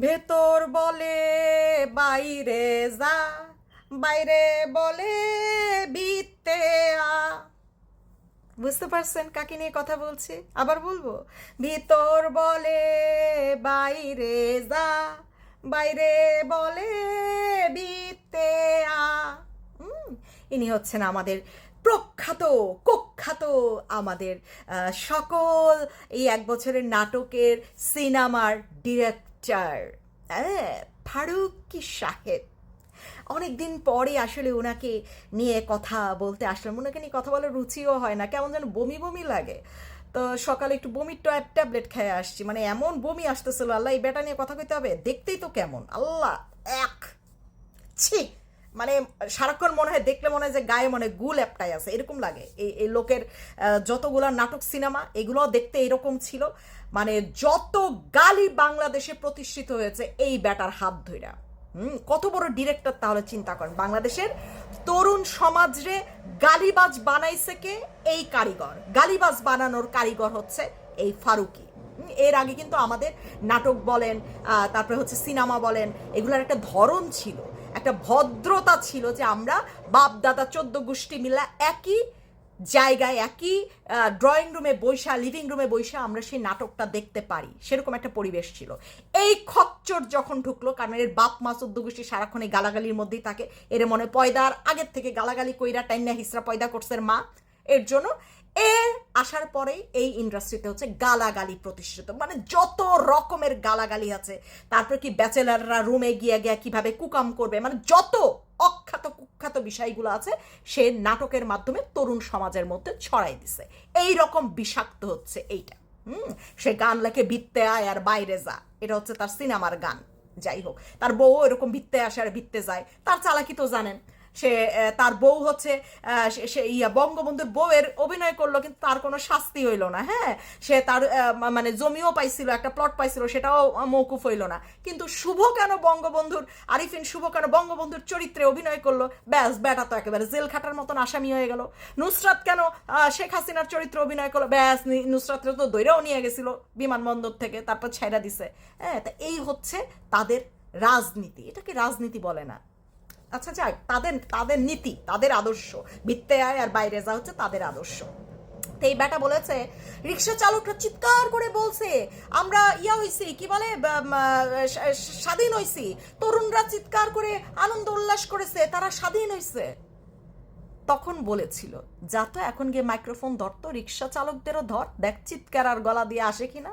ভেতর বলে, বাইরে যা। বাইরে বলে ভিত্তে আ। বুঝতে পারছেন কাকে নিয়ে কথা বলছি? আবার বলব, ভিতর বলে, বাইরে যা। বাইরে বলে ভিত্তে আ। ইনি হচ্ছেন আমাদের প্রখ্যাত, কুখ্যাত, আমাদের সকল এই এক বছরের নাটকের সিনেমার ডিরেক্টর হ্যাঁ ফারুকি সাহেব? অনেক দিন পরে আসলে ওনাকে নিয়ে কথা বলতে আসলাম। ওনাকে নিয়ে কথা বলার রুচিও হয় না, কেমন যেন বমি বমি লাগে। তো সকালে একটু বমির ট্যাব, ট্যাবলেট খেয়ে আসছি। মানে এমন বমি আসতেছিল, আল্লাহ এই বেটা নিয়ে কথা কইতে হবে, দেখতেই তো কেমন, আল্লাহ, এক, ছি। মানে সারাক্ষণ মনে হয় দেখলে মনে হয় যে গায়ে মনে গুল একটাই আছে, এরকম লাগে। এই এই লোকের যতগুলা নাটক, সিনেমা এগুলো দেখতে এরকম ছিল। মানে যত গালি বাংলাদেশে প্রতিষ্ঠিত হয়েছে, এই ব্যাটার হাত ধইরা। হুম, কত বড় ডিরেক্টর তাহলে চিন্তা করেন? বাংলাদেশের তরুণ সমাজরে গালিবাজ বানাইছে কে? এই কারিগর। গালিবাজ বানানোর কারিগর হচ্ছে এই ফারুকি। এর আগে কিন্তু আমাদের নাটক বলেন তারপরে হচ্ছে সিনেমা বলেন, এগুলোর একটা ধরন ছিল। একটা ভদ্রতা ছিল যে আমরা বাপ দাদা চোদ্দ গোষ্ঠী মিলা একই জায়গায়, একই ড্রয়িং রুমে বৈশা লিভিং রুমে বৈশা আমরা সেই নাটকটা দেখতে পারি। সেরকম একটা পরিবেশ ছিল। এই খচ্চর যখন ঢুকলো কারণ এর বাপ মা চোদ্দ গোষ্ঠী সারাক্ষণ এই গালাগালির মধ্যেই থাকে। এর মনে পয়দার, আগের থেকে গালাগালি কইরা টাইনা হিসরা পয়দা করছে মা। এর জন্য এ আসার পরেই এই ইন্ডাস্ট্রিতে হচ্ছে গালাগালি প্রতিষ্ঠিত। মানে যত রকমের গালাগালি আছে, তারপর কি ব্যাচেলাররা রুমে গিয়ে গিয়ে কীভাবে কুকাম করবে মানে যত অখ্যাত কুখ্যাত বিষয়গুলো আছে, সে নাটকের মাধ্যমে তরুণ সমাজের মধ্যে ছড়াই দিছে। এই রকম বিষাক্ত হচ্ছে এইটা। হুম? সে গান লেখে, ভিত্তে আয় আর বাইরে যা। এটা হচ্ছে তার সিনেমার গান। যাই হোক, তার বউ এরকম ভিত্তে আসে আর ভিত্তে যায়। তার চালাকি তো জানেন সে তার বউ হচ্ছে সে- ইয়া বঙ্গবন্ধুর বউয়ের অভিনয় করল, কিন্তু তার কোনো শাস্তি হইল না হ্যাঁ? সে তার মানে জমিও পাইছিল, একটা প্লট পাইছিল, সেটাও মৌকুফ হইল না। কিন্তু শুভ কেন বঙ্গবন্ধুর, আরিফিন শুভ কেন বঙ্গবন্ধুর চরিত্রে অভিনয় করল? ব্যাস, ব্যাটা তো একেবারে জেল খাটার মতন আসামি হয়ে গেল। নুসরাত কেন শেখ হাসিনার চরিত্রে অভিনয় করল? ব্যাস নুসরাতরে তো দৈরাও নিয়ে গেছিল বিমানবন্দর থেকে, তারপর ছেড়া দিছে। হ্যাঁ তা এই হচ্ছে তাদের রাজনীতি। এটাকে রাজনীতি বলে না? আচ্ছা যাই তাদের তাদের নীতি, তাদের আদর্শ। ভিত্তে আয় আর বাইরে যা হচ্ছে তাদের আদর্শ। তো এই ব্যাটা বলেছে, রিক্সা চালকরা চিৎকার করে বলছে, আমরা ইয়া হইছি, কি বলে স্বাধীন হইছি। তরুণরা চিৎকার করে আনন্দ উল্লাস করেছে, তারা স্বাধীন হইছে। তখন বলেছিল, যা তো এখন গিয়ে মাইক্রোফোন ধরত রিক্সা চালকদেরও ধর, দেখ চিৎকার আর গলা দিয়ে আসে কিনা,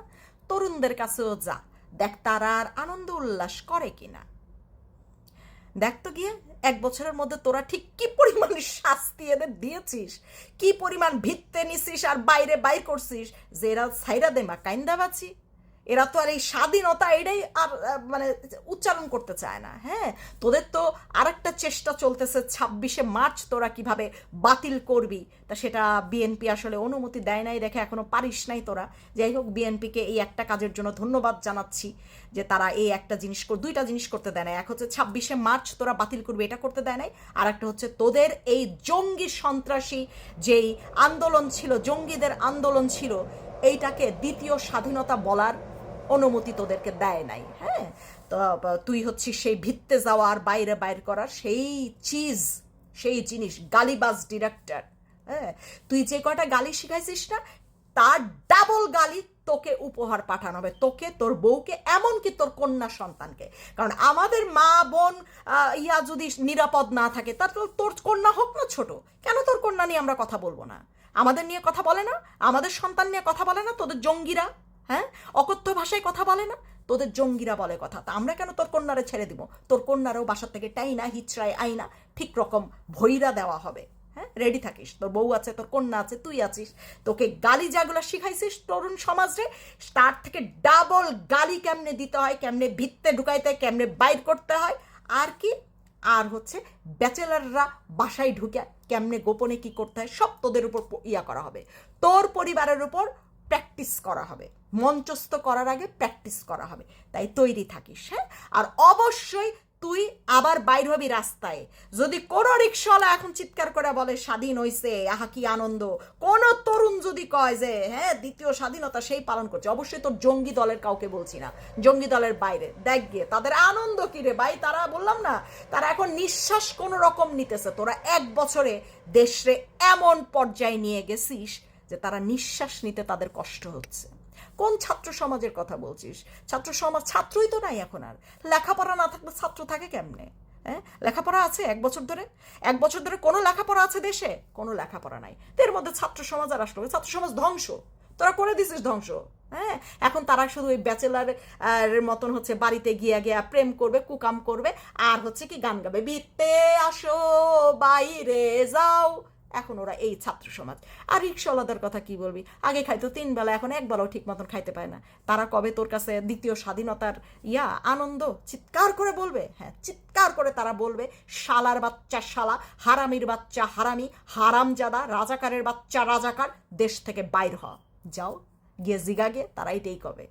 তরুণদের কাছেও যা, দেখ তারা আর আনন্দ উল্লাস করে কিনা। দেখ তো গিয়ে, এক বছরের মধ্যে তোরা ঠিক কি পরিমাণ শাস্তি এদের দিয়েছিস? কি পরিমাণ ভিত্তে নিছিস আর বাইরে বাইর করছিস? যে সাইরা দেমা কাইন্দা বাছি এরা তো আর এই স্বাধীনতা এটাই আর মানে উচ্চারণ করতে চায় না। হ্যাঁ তোদের তো আরেকটা চেষ্টা চলতেছে ছাব্বিশে মার্চ তোরা কীভাবে বাতিল করবি? তা সেটা বিএনপি আসলে অনুমতি দেয় নাই দেখে এখনও পারিস নাই তোরা। যাই হোক বিএনপিকে এই একটা কাজের জন্য ধন্যবাদ জানাচ্ছি যে তারা এই একটা জিনিস দুইটা জিনিস করতে দেয় নাই। এক হচ্ছে ছাব্বিশে মার্চ তোরা বাতিল করবি, এটা করতে দেয় নাই। আর একটা হচ্ছে তোদের এই জঙ্গি সন্ত্রাসী যেই আন্দোলন ছিল, জঙ্গিদের আন্দোলন ছিল, এইটাকে দ্বিতীয় স্বাধীনতা বলার অনুমতি তোদেরকে দেয় নাই হ্যাঁ? তো তুই হচ্ছিস সেই ভিত্তে যাওয়া আর বাইরে বাইর করার সেই চিজ, সেই জিনিস, গালিবাজ ডিরেক্টর হ্যাঁ? তুই যে কটা গালি শিখাইছিস না, তার ডাবল গালি তোকে উপহার পাঠানো হবে, তোকে, তোর বউকে, এমনকি তোর কন্যা সন্তানকে। কারণ আমাদের মা, বোন ইয়া যদি নিরাপদ না থাকে, তার তোর কন্যা হোক না ছোট, কেন তোর কন্যা নিয়ে আমরা কথা বলব না? আমাদের নিয়ে কথা বলে না? আমাদের সন্তান নিয়ে কথা বলে না তোদের জঙ্গিরা? হ্যাঁ? অকথ্য ভাষায় কথা বলে না? তোদের জঙ্গিরা বলে কথা। তা আমরা কেন তোর কন্যারে ছেড়ে দিব? তোর কন্যারও বাসার থেকে টাইনা হিচড়ায় আইনা ঠিক রকম ভৈরা দেওয়া হবে। হ্যাঁ? রেডি থাকিস? তোর বউ আছে তোর কন্যা আছে তুই আছিস। তোকে গালি যেগুলো শিখাইছিস তরুণ সমাজে তার থেকে ডাবল গালি কেমনে দিতে হয় কেমনে ভিত্তে ঢুকাইতে হয়, কেমনে বাইর করতে হয়? আর কি? আর হচ্ছে ব্যাচেলাররা বাসায় ঢুকে কেমনে গোপনে কি করতে হয় সব তোদের উপর ইয়া করা হবে। তোর পরিবারের উপর প্র্যাকটিস করা হবে। মঞ্চস্থ করার আগে প্র্যাকটিস করা হবে। তাই তৈরি থাকিস হ্যাঁ? আর অবশ্যই তুই আবার বাইর হবি রাস্তায়। যদি কোনো রিক্সাওয়ালা এখন চিৎকার করে বলে, স্বাধীন হইছে, আহা, কি আনন্দ। কোন তরুণ যদি কয় যে হ্যাঁ দ্বিতীয় স্বাধীনতা সেই পালন করছে। অবশ্যই তোর জঙ্গি দলের কাউকে বলছি না। জঙ্গি দলের বাইরে। দেখ গিয়ে, তাদের আনন্দ কি রে ভাই? তারা, বললাম না, তারা এখন নিঃশ্বাস কোনো রকম নিতেছে। তোরা এক বছরে দেশরে এমন পর্যায়ে নিয়ে গেছিস যে তারা নিঃশ্বাস নিতে তাদের কষ্ট হচ্ছে। কোন ছাত্র সমাজের কথা বলছিস? ছাত্র সমাজ ছাত্রই তো নাই এখন আর। লেখাপড়া না থাকলে ছাত্র থাকে কেমনে? হ্যাঁ? লেখাপড়া আছে এক বছর ধরে? এক বছর ধরে কোনো লেখাপড়া আছে দেশে? কোনো লেখাপড়া নাই। এর মধ্যে ছাত্র সমাজ আর আসলো। ছাত্র সমাজ ধ্বংস। তোরা করে দিছিস ধ্বংস। হ্যাঁ? এখন তারা শুধু ওই ব্যাচেলার মতন হচ্ছে বাড়িতে গিয়া গিয়া প্রেম করবে, কুকাম করবে, আর হচ্ছে কি গান গাবে। বিতে আসো, বাইরে যাও। এখন ওরা এই ছাত্র সমাজ। আর রিক্সাওয়ালাদের কথা কি বলবি? আগে খাইতো তিন বেলা, এখন এক বেলাও ঠিক মতন খাইতে পায় না। তারা কবে তোর কাছে দ্বিতীয় স্বাধীনতার ইয়া, আনন্দ, চিৎকার করে বলবে? হ্যাঁ চিৎকার করে তারা বলবে, শালার বাচ্চা শালা, হারামির বাচ্চা হারামি, হারামজাদা, রাজাকারের বাচ্চা রাজাকার, দেশ থেকে বাইর হ। যাও, গিয়ে জিগা গিয়ে তারা এটাই কবে?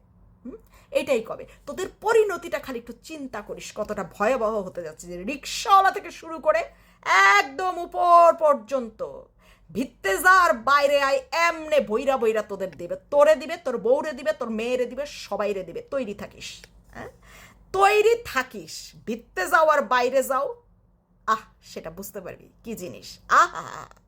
এটাই কবে? তোদের পরিণতিটা খালি একটু চিন্তা করিস, কতটা ভয়াবহ হতে যাচ্ছে যে রিক্সাওয়ালা থেকে শুরু করে একদম উপর পর্যন্ত। ভিত্তে যার বাইরে আয়, এমনে বইরা বইরা তোদের দেবে, তোরে দিবে, তোর বউরে দিবে, তোর মেয়েরে দিবে, সবাইরে দিবে। তৈরি থাকিস হ্যাঁ? তৈরি থাকিস, ভিত্তে যাও আর বাইরে যাও। আহ, সেটা বুঝতে পারবি, কি জিনিস? আহা!